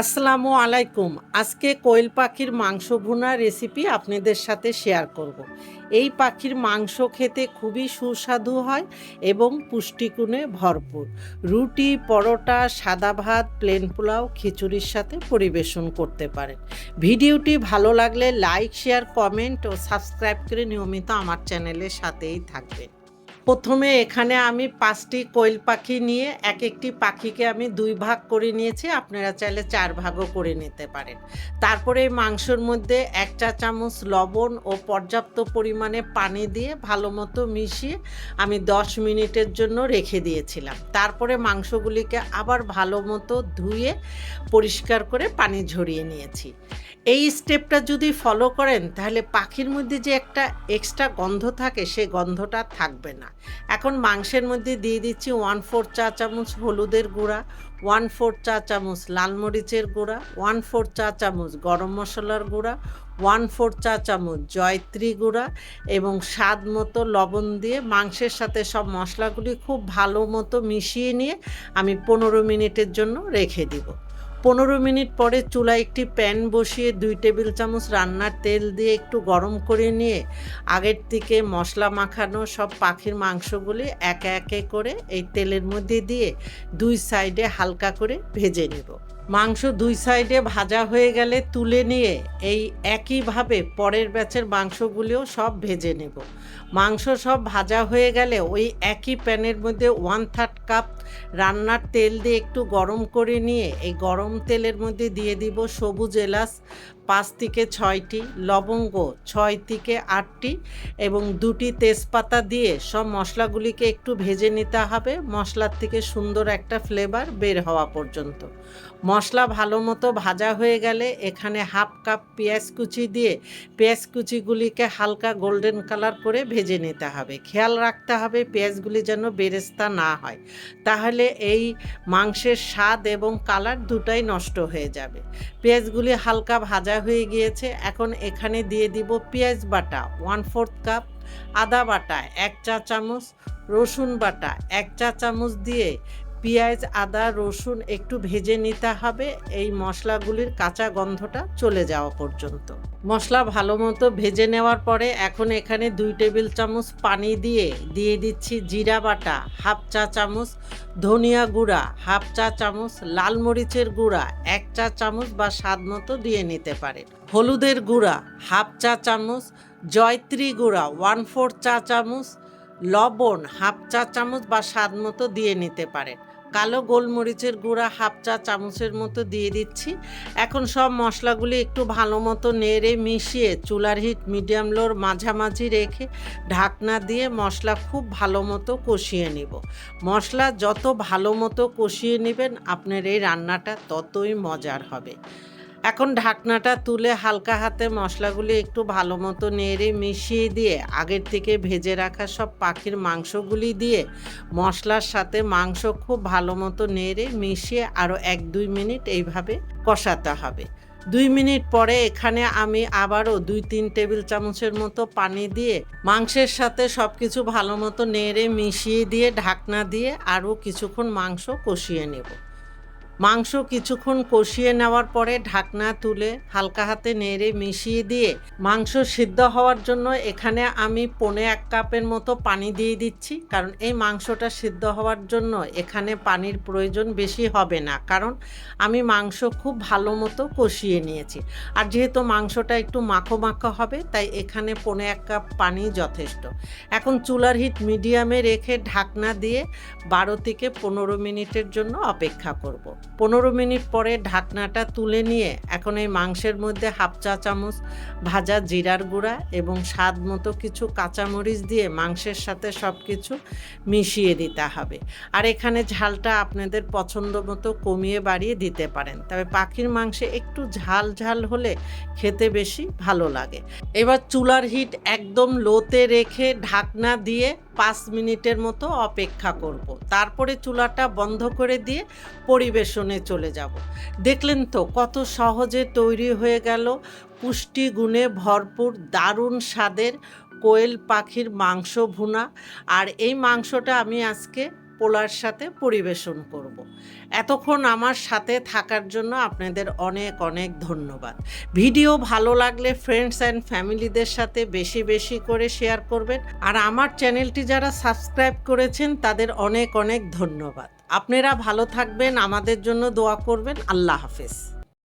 আসসালামু আলাইকুম। আজকে কোয়েল পাখির মাংস ভুনা রেসিপি আপনাদের সাথে শেয়ার করব। এই পাখির মাংস খেতে খুবই সুস্বাদু হয় এবং পুষ্টিগুণে ভরপুর। রুটি, পরোটা, সাদা ভাত প্লেন পোলাও, খিচুড়ির সাথে পরিবেশন করতে পারেন। ভিডিওটি ভালো লাগলে লাইক শেয়ার কমেন্ট ও সাবস্ক্রাইব করে নিয়মিত আমার চ্যানেলের সাথেই থাকবেন। প্রথমে এখানে আমি পাঁচটি কোয়েল পাখি নিয়ে এক একটি পাখিকে আমি দুই ভাগ করে নিয়েছি। আপনারা চাইলে চার ভাগও করে নিতে পারেন। তারপরে এই মাংসর মধ্যে এক চা চামচ লবণ ও পর্যাপ্ত পরিমাণে পানি দিয়ে ভালো মতো মিশিয়ে আমি দশ মিনিটের জন্য রেখে দিয়েছিলাম। তারপরে মাংসগুলিকে আবার ভালো মতো ধুয়ে পরিষ্কার করে পানি ঝরিয়ে নিয়েছি। এই স্টেপটা যদি ফলো করেন, তাহলে পাখির মধ্যে যে একটা এক্সট্রা গন্ধ থাকে সেই গন্ধটা থাকবে না। এখন মাংসের মধ্যে দিয়ে দিচ্ছি ওয়ান ফোর চা চামচ হলুদের গুঁড়া ওয়ান ফোর চা চামচ লাল মরিচের গুঁড়া ওয়ান ফোর চা চামচ গরম মশলার গুঁড়া ওয়ান ফোর চা চামচ জয়ত্রী গুঁড়া এবং স্বাদ মতো লবণ দিয়ে মাংসের সাথে সব মশলাগুলি খুব ভালো মতো মিশিয়ে নিয়ে আমি পনেরো মিনিটের জন্য রেখে দিব। পনেরো মিনিট পরে চুলায় একটি প্যান বসিয়ে দুই টেবিল চামচ রান্নার তেল দিয়ে একটু গরম করে নিয়ে আগের থেকে মশলা মাখানো সব পাখির মাংসগুলি একে একে করে এই তেলের মধ্যে দিয়ে দুই সাইডে হালকা করে ভেজে নেব। মাংস দুই সাইডে ভাজা হয়ে গেলে তুলে নিয়ে এই একইভাবে পরের ব্যাচের মাংসগুলিও সব ভেজে নেব। মাংস সব ভাজা হয়ে গেলে ওই একই প্যানের মধ্যে ওয়ান থার্ড কাপ রান্নার তেল দিয়ে একটু গরম করে নিয়ে এই গরম তেলের মধ্যে দিয়ে দিব সবুজ এলাচ পাঁচ থেকে ছয়টি, লবঙ্গ ছয় থেকে আটটি এবং দুটি তেজপাতা দিয়ে সব মশলাগুলিকে একটু ভেজে নিতে হবে। মশলার থেকে সুন্দর একটা ফ্লেভার বের হওয়া পর্যন্ত। মশলা ভালো মতো ভাজা হয়ে গেলে এখানে হাফ কাপ পেঁয়াজ কুচি দিয়ে পেঁয়াজ কুচিগুলিকে হালকা গোল্ডেন কালার করে ভেজে নিতে হবে। খেয়াল রাখতে হবে পেঁয়াজগুলি যেন বেরেস্তা না হয়। তাহলে এই মাংসের স্বাদ এবং কালার দুটাই নষ্ট হয়ে যাবে। পেঁয়াজগুলি হালকা ভাজা হয়ে গিয়েছে। এখন এখানে দিয়ে দিব পেঁয়াজ বাটা ওয়ান ফোর্থ কাপ আদা বাটা, এক চা চামচ রসুন বাটা, এক চা চামচ দিয়ে পেঁয়াজ, আদা, রসুন একটু ভেজে নিতে হবে। এই মশলাগুলির কাঁচা গন্ধটা চলে যাওয়া পর্যন্ত। মশলা ভালো মতো ভেজে নেওয়ার পরে এখন এখানে দুই টেবিল চামচ পানি দিয়ে দিয়ে দিচ্ছি জিরা বাটা, হাফ চা চামচ ধনিয়া গুঁড়া, হাফ চা চামচ লাল মরিচের গুঁড়া, এক চা চামচ বা স্বাদ মতো দিয়ে নিতে পারেন। হলুদের গুঁড়া, হাফ চা চামচ জয়ত্রী গুঁড়া, ওয়ান ফোর চা চামচ লবণ, হাফ চা চামচ বা স্বাদ মতো দিয়ে নিতে পারেন। কালো গোলমরিচের গুঁড়া হাফ চা চামচের মতো দিয়ে দিচ্ছি। এখন সব মশলাগুলি একটু ভালো মতো নেড়ে মিশিয়ে চুলার হিট মিডিয়াম লোর মাঝামাঝি রেখে ঢাকনা দিয়ে মশলা খুব ভালো মতো কষিয়ে নিব। মশলা যত ভালো মতো কষিয়ে নেবেন, আপনার এই রান্নাটা ততই মজার হবে। এখন ঢাকনাটা তুলে হালকা হাতে মশলাগুলি একটু ভালো মতো নেড়ে মিশিয়ে দিয়ে আগের থেকে ভেজে রাখা সব পাখির মাংসগুলি দিয়ে মশলার সাথে মাংস খুব ভালো মতো নেড়ে মিশিয়ে আরও এক দুই মিনিট এইভাবে কষাতে হবে। দুই মিনিট পরে এখানে আমি আবারও দুই তিন টেবিল চামচের মতো পানি দিয়ে মাংসের সাথে সব কিছু ভালো মতো নেড়ে মিশিয়ে দিয়ে ঢাকনা দিয়ে আরও কিছুক্ষণ মাংস কষিয়ে নেব। মাংস কিছুক্ষণ কষিয়ে নেওয়ার পরে ঢাকনা তুলে হালকা হাতে নেড়ে মিশিয়ে দিয়ে মাংস সিদ্ধ হওয়ার জন্য এখানে আমি পনে এক কাপের মতো পানি দিয়ে দিচ্ছি। কারণ এই মাংসটা সিদ্ধ হওয়ার জন্য এখানে পানির প্রয়োজন বেশি হবে না। কারণ আমি মাংস খুব ভালো মতো কষিয়ে নিয়েছি। আর যেহেতু মাংসটা একটু মাখো মাখো হবে, তাই এখানে পনে এক কাপ পানি যথেষ্ট। এখন চুলার হিট মিডিয়ামে রেখে ঢাকনা দিয়ে বারো থেকে পনেরো মিনিটের জন্য অপেক্ষা করব। পনেরো মিনিট পরে ঢাকনাটা তুলে নিয়ে এখন এই মাংসের মধ্যে হাফ চা চামচ ভাজা জিরার গুঁড়া এবং স্বাদ মতো কিছু কাঁচামরিচ দিয়ে মাংসের সাথে সব কিছু মিশিয়ে দিতে হবে। আর এখানে ঝালটা আপনাদের পছন্দ মতো কমিয়ে বাড়িয়ে দিতে পারেন। তবে পাখির মাংসে একটু ঝাল ঝাল হলে খেতে বেশি ভালো লাগে। এবার চুলার হিট একদম লোতে রেখে ঢাকনা দিয়ে পাঁচ মিনিটের মতো অপেক্ষা করব। তারপরে চুলাটা বন্ধ করে দিয়ে পরিবেশনে চলে যাব। দেখলেন তো কত সহজে তৈরি হয়ে গেল। পুষ্টি গুণে ভরপুর দারুণ স্বাদের কোয়েল পাখির মাংস ভুনা। আর এই মাংসটা আমি আজকে পোলার সাথে পরিবেশন করব। এতক্ষণ আমার সাথে থাকার জন্য আপনাদের অনেক অনেক ধন্যবাদ। ভিডিও ভালো লাগলে ফ্রেন্ডস অ্যান্ড ফ্যামিলিদের সাথে বেশি বেশি করে শেয়ার করবেন। আর আমার চ্যানেলটি যারা সাবস্ক্রাইব করেছেন, তাদের অনেক অনেক ধন্যবাদ। আপনারা ভালো থাকবেন, আমাদের জন্য দোয়া করবেন। আল্লাহ হাফেজ।